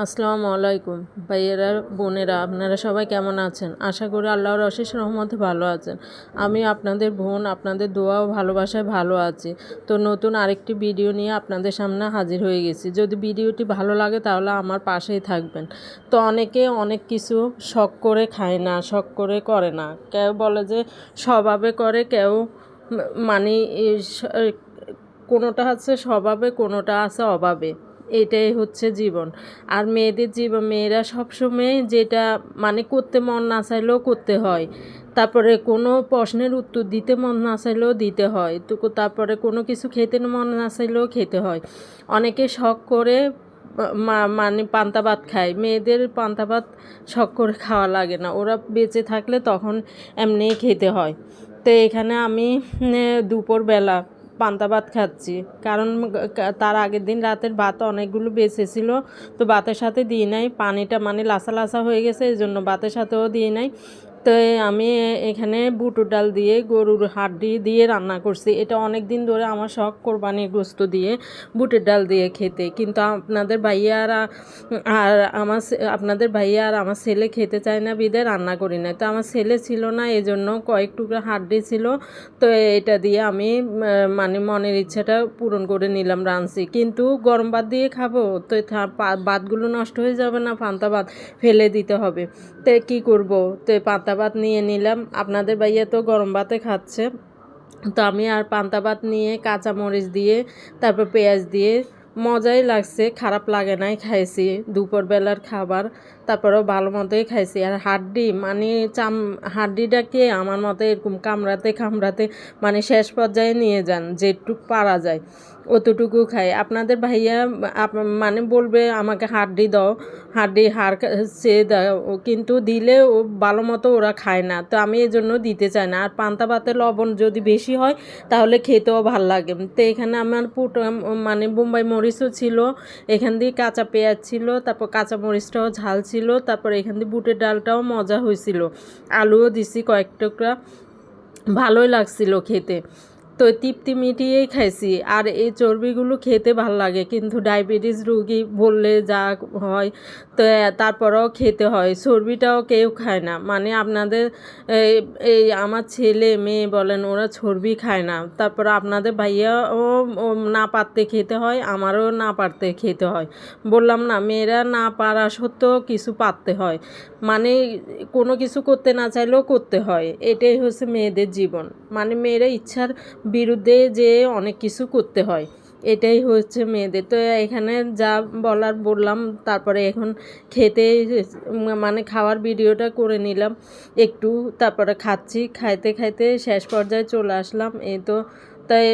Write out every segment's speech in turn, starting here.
আসসালামু আলাইকুম ভাইয়েরা, বোনেরা, আপনারা সবাই কেমন আছেন? আশা করি আল্লাহর অশেষ রহমতে ভালো আছেন। আমি আপনাদের বোন, আপনাদের দোয়া ও ভালোবাসায় ভালো আছি। তো নতুন আরেকটি ভিডিও নিয়ে আপনাদের সামনে হাজির হয়ে গেছি। যদি ভিডিওটি ভালো লাগে তাহলে আমার পাশেই থাকবেন। তো অনেকে অনেক কিছু শখ করে খায় না, শখ করে করে না। কেউ বলে যে স্বভাবে করে, কেউ মানে কোনোটা হচ্ছে স্বভাবে, কোনোটা আছে অভাবে। এটাই হচ্ছে জীবন। আর মেয়েদের জীবন মেয়েরা সবসময় যেটা মানে করতে মন না চাইলেও করতে হয়। তারপরে কোনো প্রশ্নের উত্তর দিতে মন না চাইলেও দিতে হয়। তো তারপরে কোনো কিছু খেতে মন না চাইলেও খেতে হয়। অনেকে শখ করে মানে পান্তা ভাত খায়। মেয়েদের পান্তা ভাত শখ করে খাওয়া লাগে না। ওরা বেঁচে থাকলে তখন এমনিই খেতে হয়। তো এখানে আমি দুপুরবেলা পান্তা ভাত খাচ্ছি। কারণ তার আগের দিন রাতের ভাত অনেকগুলো বেঁচে ছিল তো ভাতের সাথে দিই নাই। পানিটা মানে লাসা লাসা হয়ে গেছে এই জন্য ভাতের সাথেও দিই নাই। তো আমি এখানে বুটুর ডাল দিয়ে, গরুর হাড্ডি দিয়ে রান্না করছি। এটা অনেক দিন ধরে আমার শখ কোরবানির গোস্ত দিয়ে বুটের ডাল দিয়ে খেতে। কিন্তু আপনাদের ভাইয়ারা আর আমার ছে- আপনাদের ভাইয়া আর আমার ছেলে খেতে চায় না, বিদে রান্না করি না। তো আমার ছেলে ছিল না এই জন্য কয়েক টুকরা হাড্ডি ছিল। তো এটা দিয়ে আমি মানে মনের ইচ্ছাটা পূরণ করে নিলাম, রাঁধছি। কিন্তু গরম ভাত দিয়ে খাব, তো ভাতগুলো নষ্ট হয়ে যাবে না, পান্তা ভাত ফেলে দিতে হবে। তো কী করব? তো পান্তা ভাত নিয়ে নিলাম। আপনাদের ভাইয়া তো গরম ভাতে খাচ্ছে। তো আমি আর পান্তা ভাত নিয়ে কাঁচা মরিচ দিয়ে, তারপর পেঁয়াজ দিয়ে মজাই লাগছে, খারাপ লাগে নাই খাইছি। দুপুরবেলার খাবার, তারপরেও ভালো মতোই খাইছি। আর হাড্ডি মানে চাম হাড্ডিটাকে আমার মতো এরকম কামড়াতে কামড়াতে মানে শেষ পর্যায়ে নিয়ে যান, যেটুক পারা যায়। অতটুকু খাই আপনাদের ভাইয়া মানে বলবে, আমাকে হাড্ডি দাও, হাড্ডি হাড় সে দাও। কিন্তু দিলে ও ভালো মতো ওরা খায় না। তো আমি এই জন্য দিতে চাই না। আর পান্তা ভাতে লবণ যদি বেশি হয়, তাহলে খেতেও ভালো লাগে। তো এখানে আমার পুট মানে বোম্বাই মরিচও ছিল, এখান দিয়ে কাঁচা পেঁয়াজ ছিল, তারপর কাঁচা মরিচটাও ঝাল ছিল, তারপর এখান দিয়ে বুটের ডালটাও মজা হয়েছিল। আলুও দিছি কয়েক টুকরা। ভালোই লাগছিল খেতে। তো তৃপ্তি মিটিয়েই খাইছি। আর এই চর্বিগুলো খেতে ভালো লাগে, কিন্তু ডায়াবেটিস রুগী বললে যা হয়, তো তারপরেও খেতে হয়। চর্বিটাও কেউ খায় না। মানে আপনাদের এই আমার ছেলে মেয়ে বলেন, ওরা চর্বি খায় না। তারপর আপনাদের ভাইয়াও না পারতে খেতে হয়, আমারও না পারতে খেতে হয়। বললাম না, মেয়েরা না পারা সত্ত্বেও কিছু পারতে হয়। মানে কোনো কিছু করতে না চাইলেও করতে হয়। এটাই হচ্ছে মেয়েদের জীবন। মানে মেয়েরা ইচ্ছার বিরুদ্ধে যে অনেক কিছু করতে হয়। এটাই হচ্ছে মেয়েদের। তো এখানে যা বলার বললাম, তারপরে এখন খেতে মানে খাওয়ার ভিডিওটা করে নিলাম। একটু তারপরে খাচ্ছি। খাইতে খাইতে শেষ পর্যায়ে চলে আসলাম। এই তো, তাই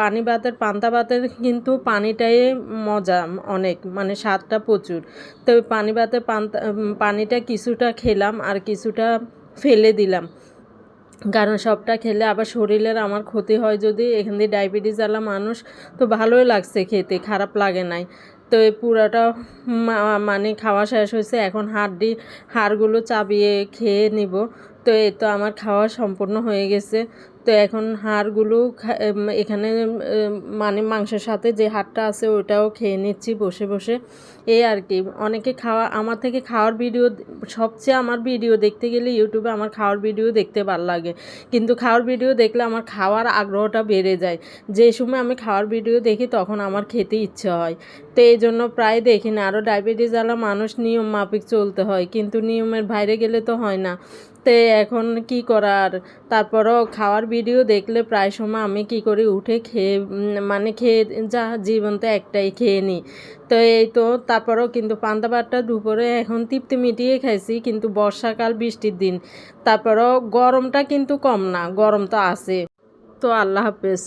পানি ভাতের, পান্তা ভাতের কিন্তু পানিটাই মজা অনেক মানে স্বাদটা প্রচুর। তো পানি ভাতের পান্তা পানিটা কিছুটা খেলাম আর কিছুটা ফেলে দিলাম। কারণ সবটা খেলে আবার শরীরের আমার ক্ষতি হয় যদি এখান দিয়ে ডায়াবেটিস আলা মানুষ, তো ভালোই লাগছে খেতে, খারাপ লাগে নাই। তো এই পুরোটা মানে খাওয়া শেষ হয়েছে, এখন হাড্ডি, হাড়গুলো চাবিয়ে খেয়ে নিব। তো এই তো আমার খাওয়া সম্পূর্ণ হয়ে গেছে। তো এখন হাড়গুলো এখানে মানে মাংসের সাথে যে হাড়টা আছে ওটাও খেয়ে নিচ্ছি বসে বসে। এই আর কি, অনেকে খাওয়া, আমার থেকে খাওয়ার ভিডিও সবচেয়ে আমার ভিডিও দেখতে গেলে ইউটিউবে আমার খাওয়ার ভিডিও দেখতে ভালো লাগে। কিন্তু খাওয়ার ভিডিও দেখলে আমার খাওয়ার আগ্রহটা বেড়ে যায়। যে সময় আমি খাওয়ার ভিডিও দেখি তখন আমার খেতে ইচ্ছে হয়। তো এই জন্য প্রায় দেখি না আরও ডায়াবেটিসওয়ালা মানুষ নিয়ম মাফিক চলতে হয়, কিন্তু নিয়মের বাইরে গেলে তো হয় না। তো এখন কি করার? তারপরও খাওয়ার ভিডিও দেখলে প্রায় সময় আমি কি করি, উঠে খেয়ে মানে খেয়ে যা জীবন একটাই খেয়ে নিই। তো এই তো, তারপরেও কিন্তু পান্তা ভাতটা দুপুরে এখন তৃপ্তি মিটিয়ে খাইছি, কিন্তু বর্ষাকাল, বৃষ্টির দিন। তারপরেও গরমটা কিন্তু কম না, গরম তো আছে তো আল্লাহ হাফেজ।